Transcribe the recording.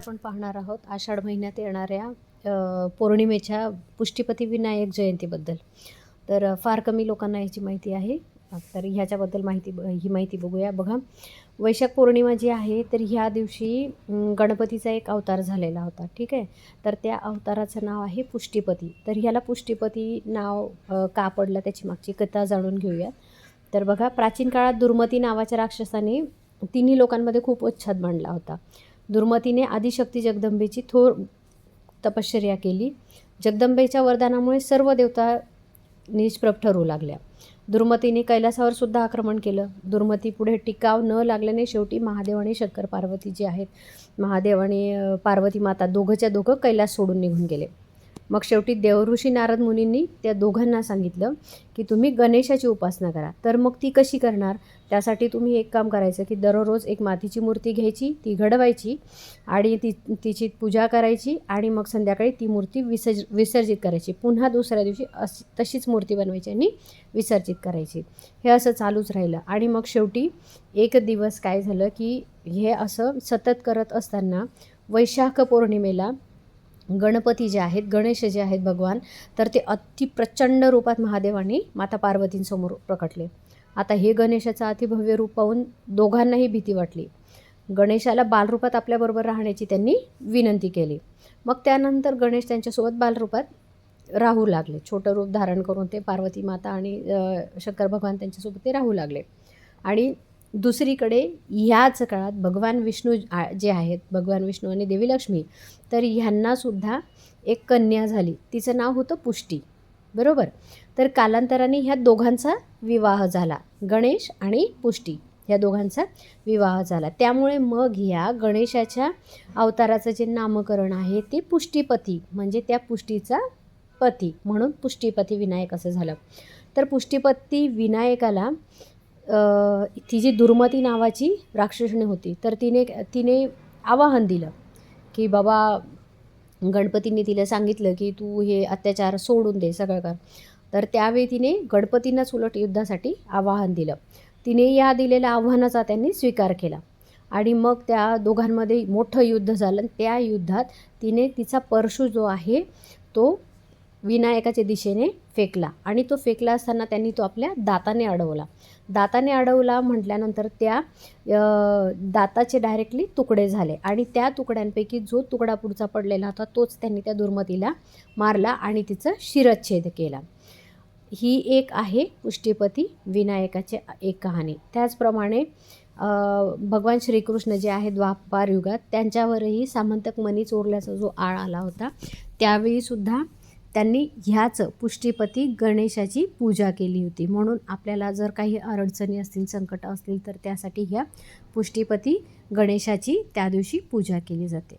आपण पाहणार आहोत आषाढ महिन्यात येणाऱ्या पौर्णिमेच्या पुष्टीपती विनायक जयंतीबद्दल. तर फार कमी लोकांना याची माहिती आहे. तर ह्याच्याबद्दल माहिती ब- ही माहिती बघूया. बघा वैशाख पौर्णिमा जी आहे तर ह्या दिवशी गणपतीचा एक अवतार झालेला होता. ठीक आहे? तर त्या अवताराचं नाव आहे पुष्टीपती. तर ह्याला पुष्टीपती नाव का पडलं त्याची मागची कथा जाणून घेऊया तर बघा प्राचीन काळात दुर्मती नावाच्या राक्षसाने तिन्ही लोकांमध्ये खूप उच्छाद मांडला होता. दुर्मतीने आदिशक्ती जगदंबेची थोर तपश्चर्या केली. जगदंबेच्या वरदानामुळे सर्व देवता निष्प्रभ ठरू लागल्या. दुर्मतीने कैलासावर सुद्धा आक्रमण केलं. दुर्मती पुढे टिकाव न लागल्याने शेवटी महादेव आणि शंकर पार्वती जे आहेत. महादेव आणि पार्वती माता दोघंच्या दोघं कैलास सोडून निघून गेले. मग शेवटी देवऋषी नारद मुनींनी त्या दोघांना सांगितलं की तुम्ही गणेशाची उपासना करा. तर मग ती कशी करणार? त्यासाठी तुम्ही एक काम करायचं की दररोज एक मातीची मूर्ती घ्यायची ती घडवायची आणि ती तिची पूजा करायची आणि मग संध्याकाळी ती मूर्ती विसर्ज विसर्जित करायची. पुन्हा दुसऱ्या दिवशी अस तशीच मूर्ती बनवायची आणि विसर्जित करायची. हे असं चालूच राहिलं. आणि मग शेवटी एक दिवस काय झालं की हे असं सतत करत असताना वैशाख पौर्णिमेला गणपती जे आहेत गणेश जे आहेत भगवान तर ते अति प्रचंड रूपात महादेवाने माता पार्वतींसमोर प्रकटले. आता हे गणेशाचं अतिभव्य रूप पाहून दोघांनाही भीती वाटली. गणेशाला बालरूपात आपल्याबरोबर राहण्याची त्यांनी विनंती केली. मग त्यानंतर गणेश त्यांच्यासोबत बालरूपात राहू लागले. छोटं रूप धारण करून ते पार्वती माता आणि शंकर भगवान त्यांच्यासोबत ते राहू लागले. आणि दुसरीकडे ह्याच काळात भगवान विष्णू आ- जे आहेत भगवान विष्णू आणि देवी लक्ष्मी तर ह्यांनासुद्धा एक कन्या झाली. तिचं नाव होतं पुष्टी. बरोबर? तर कालांतराने ह्या दोघांचा विवाह झाला. गणेश आणि पुष्टी ह्या दोघांचा विवाह झाला. त्यामुळे मग ह्या गणेशाच्या अवताराचं जे नामकरण आहे ते पुष्टीपती म्हणजे त्या पुष्टीचा पती म्हणून पुष्टीपती विनायक असं झालं. तर पुष्टीपती विनायकाला ती जी दुर्मती नावाची राक्षसणी होती तर तिने तिने आवाहन दिलं की बाबा गणपतींनी तिला सांगितलं की तू हे अत्याचार सोडून दे सगळं कर. तर त्यावेळी तिने गणपतींनाच उलट युद्धासाठी आवाहन दिलं. तिने या दिलेल्या आव्हानाचा त्यांनी स्वीकार केला. आणि मग त्या दोघांमध्ये मोठं युद्ध झालं. त्या युद्धात तिने तिचा परशू जो आहे तो विनायकाच्या दिशेने फेकला. आणि तो फेकला असताना त्यांनी तो आपल्या दाताने अडवला. दाताने अडवला म्हटल्यानंतर त्या दाताचे डायरेक्टली तुकडे झाले. आणि त्या तुकड्यांपैकी जो तुकडा पुढचा पडलेला होता तोच त्यांनी त्या दुर्मतीला मारला आणि तिचं शिरच्छेद केला. ही एक आहे पुष्टीपती विनायकाची एक कहाणी. त्याचप्रमाणे भगवान श्रीकृष्ण जे आहे द्वापार युगात त्यांच्यावरही सामंतक मनी चोरल्याचा जो आळ आला होता त्यावेळीसुद्धा त्यांनी ह्याच पुष्टीपती गणेशाची पूजा केली होती. म्हणून आपल्याला जर काही अडचणी असतील संकट असतील तर त्यासाठी ह्या पुष्टीपती गणेशाची त्या दिवशी पूजा केली जाते.